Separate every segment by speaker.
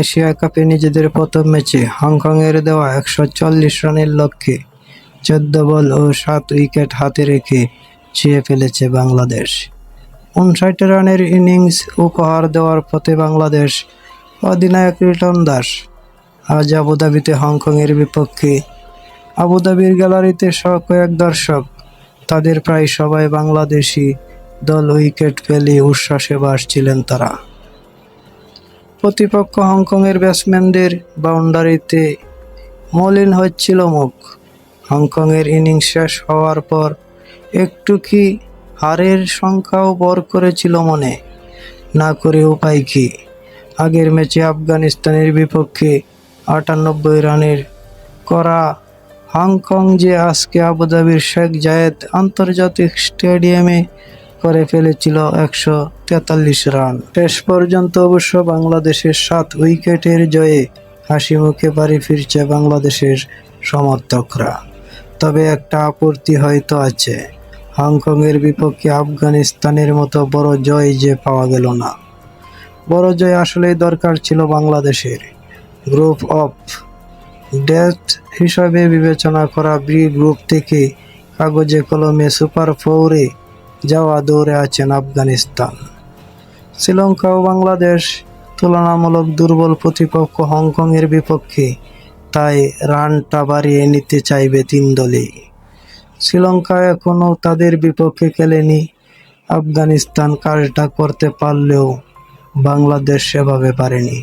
Speaker 1: Asia কাপে নিজেদের প্রথম ম্যাচে হংকংয়ের দেওয়া একশো চল্লিশ রানের লক্ষ্যে চোদ্দ বল ও সাত উইকেট হাতে রেখে ছুঁয়ে ফেলেছে বাংলাদেশ। উনষাট রানের ইনিংস উপহার দেওয়ার পথে বাংলাদেশ অধিনায়ক রিটন দাস আজ আবুধাবিতে হংকংয়ের বিপক্ষে। আবুধাবির গ্যালারিতে কয়েক দর্শক, তাদের প্রায় সবাই বাংলাদেশি, দল উইকেট পেলে উচ্ছ্বাসে ভাসছিলেন তারা। প্রতিপক্ষ হংকংয়ের ব্যাটসম্যানদের বাউন্ডারিতে মলিন হচ্ছিল মুখ। হংকংয়ের ইনিংস শেষ হওয়ার পর একটু কি হারের সংখ্যাও বর করেছিল মনে? না করে উপায় কি? আগের ম্যাচে আফগানিস্তানের বিপক্ষে আটানব্বই রানের করা হংকং যে আজকে আবুধাবির শেখ জায়েদ আন্তর্জাতিক স্টেডিয়ামে করে ফেলেছিল একশো তেতাল্লিশ রান। শেষ পর্যন্ত অবশ্য বাংলাদেশের সাত উইকেটের জয়ে হাসি মুখে বাড়ি ফিরছে বাংলাদেশের সমর্থকরা। তবে একটা আপত্তি হয়তো আছে। হংকংয়ের বিপক্ষে আফগানিস্তানের মতো বড় জয় যে পাওয়া গেল না। বড় জয় আসলেই দরকার ছিল বাংলাদেশের। গ্রুপ অফ ডেথ হিসাবে বিবেচনা করা বি গ্রুপ থেকে কাগজে কলমে সুপার ফোরে যাওয়া দৌড়ে আছেন আফগানিস্তান। শ্রীলঙ্কা ও বাংলাদেশ তুলনামূলক দুর্বল প্রতিপক্ষ হংকংয়ের বিপক্ষে তাই রানটা বাড়িয়ে নিতে চাইবে তিন দলই। শ্রীলঙ্কা এখনও তাদের বিপক্ষে খেলেনি। আফগানিস্তান কাজটা করতে পারলেও বাংলাদেশ সেভাবে পারেনি।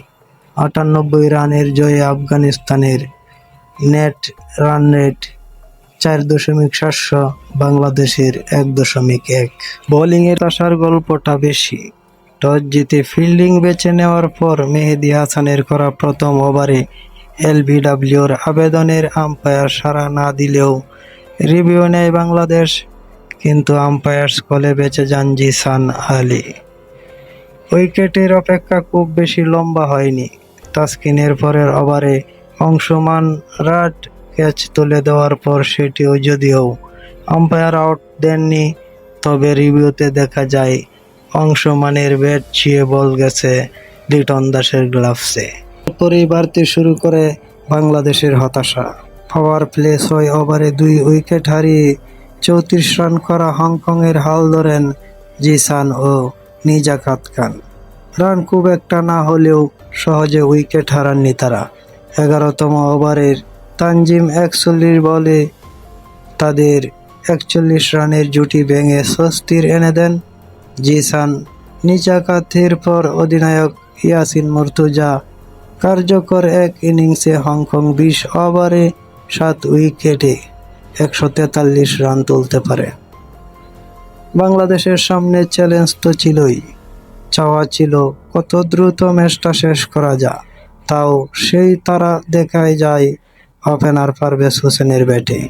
Speaker 1: আটানব্বই রানের জয়ে আফগানিস্তানের নেট রান রেট চার দশমিক সাতশো বাংলাদেশের এক দশমিক এক। বোলিংয়ের আসার গল্পটা বেশি। টস জিতে ফিল্ডিং বেছে নেওয়ার পর মেহেদি হাসানের করা প্রথম ওভারে এলবিডব্লিউর আবেদনের আম্পায়ার সাড়া না দিলেও রিভিউ নেয় বাংলাদেশ, কিন্তু আম্পায়ার্স কলে বেঁচে যান জিসান আলী। উইকেটের অপেক্ষা খুব বেশি লম্বা হয়নি। তাসকিনের পরের ওভারে অংশমান রাট ক্যাচ তুলে দেওয়ার পর সেটিও যদিও আম্পায়ার আউট দেননি, তবে রিভিউতে দেখা যায় অংশমানের ব্যাট ছুঁয়ে বল গেছে লিটন দাসের গ্লাভসে পরেই বাড়তে শুরু করে বাংলাদেশের হতাশা। পাওয়ার প্লে ছয় ওভারে দুই উইকেট হারিয়ে চৌত্রিশ রান করা হংকংয়ের হাল ধরেন জিসান ও নিজাকাত খান রান খুব একটা না হলেও সহজে উইকেট হারাননি তারা। এগারোতম ওভারের তানজিম একচল্লিশ বলে তাদের একচল্লিশ রানের জুটি ভেঙে স্বস্তির এনে দেন জিসান। নিজাকাতের পর অধিনায়ক ইয়াসিন মুর্তুজা কার্যকর এক ইনিংসে হংকং বিশ ওভারে সাত উইকেটে একশো তেতাল্লিশ রান তুলতে পারে। বাংলাদেশের সামনে চ্যালেঞ্জ তো ছিলই, চাওয়া ছিল কত দ্রুত ম্যাচটা শেষ করা যা তাও সেই তারা দেখায় যায় ওপেনার পারভেজ হোসেনের ব্যাটে।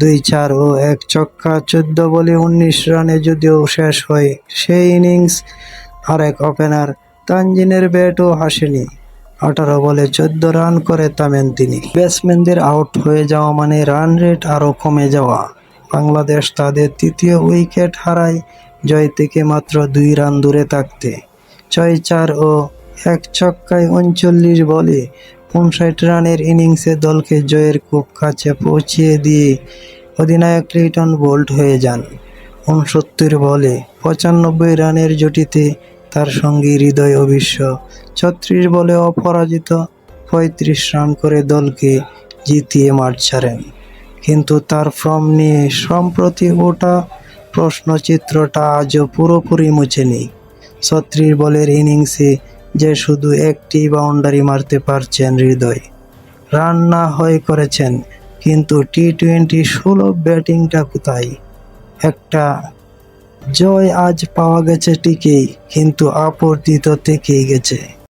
Speaker 1: দুই চার ও এক ছক্কা চোদ্দ বলে উনিশ রানে যদিও শেষ হয় সেই ইনিংস আরেক ওপেনার তানজিনের ব্যাটও হাসেনি। আঠারো বলে চোদ্দ রান করে থামেন তিনি। ব্যাটসম্যানদের আউট হয়ে যাওয়া মানে রান রেট আরও কমে যাওয়া। বাংলাদেশ তাদের তৃতীয় উইকেট হারায়, জয় থেকে মাত্র দুই রান দূরে থাকতে। ছয় চার ও এক ছক্কায় উনচল্লিশ বলে উনষাট রানের ইনিংসে দলকে জয়ের খুব কাছে পৌঁছিয়ে দিয়ে অধিনায়ক লিটন বোল্ট হয়ে যান। উনসত্তর বলে পঁচানব্বই রানের জুটিতে তার সঙ্গী হৃদয় অবিশ্ব ছত্রিশ বলে অপরাজিত পঁয়ত্রিশ রান করে দলকে জিতিয়ে মাঠ ছাড়েন। কিন্তু তার ফর্ম নিয়ে সম্প্রতি ওটা প্রশ্নচিত্রটা আজও পুরোপুরি মুছেনি। ছত্রিশ বলের ইনিংসে যে শুধু একটি বাউন্ডারি মারতে পারছেন হৃদয়। রান না হয়ে করেছেন, কিন্তু টি টোয়েন্টি ষোলো ব্যাটিংটা কোথায়? একটা জয় আজ পাওয়া গেছে ঠিকই, কিন্তু আপর্তিত থেকেই গেছে।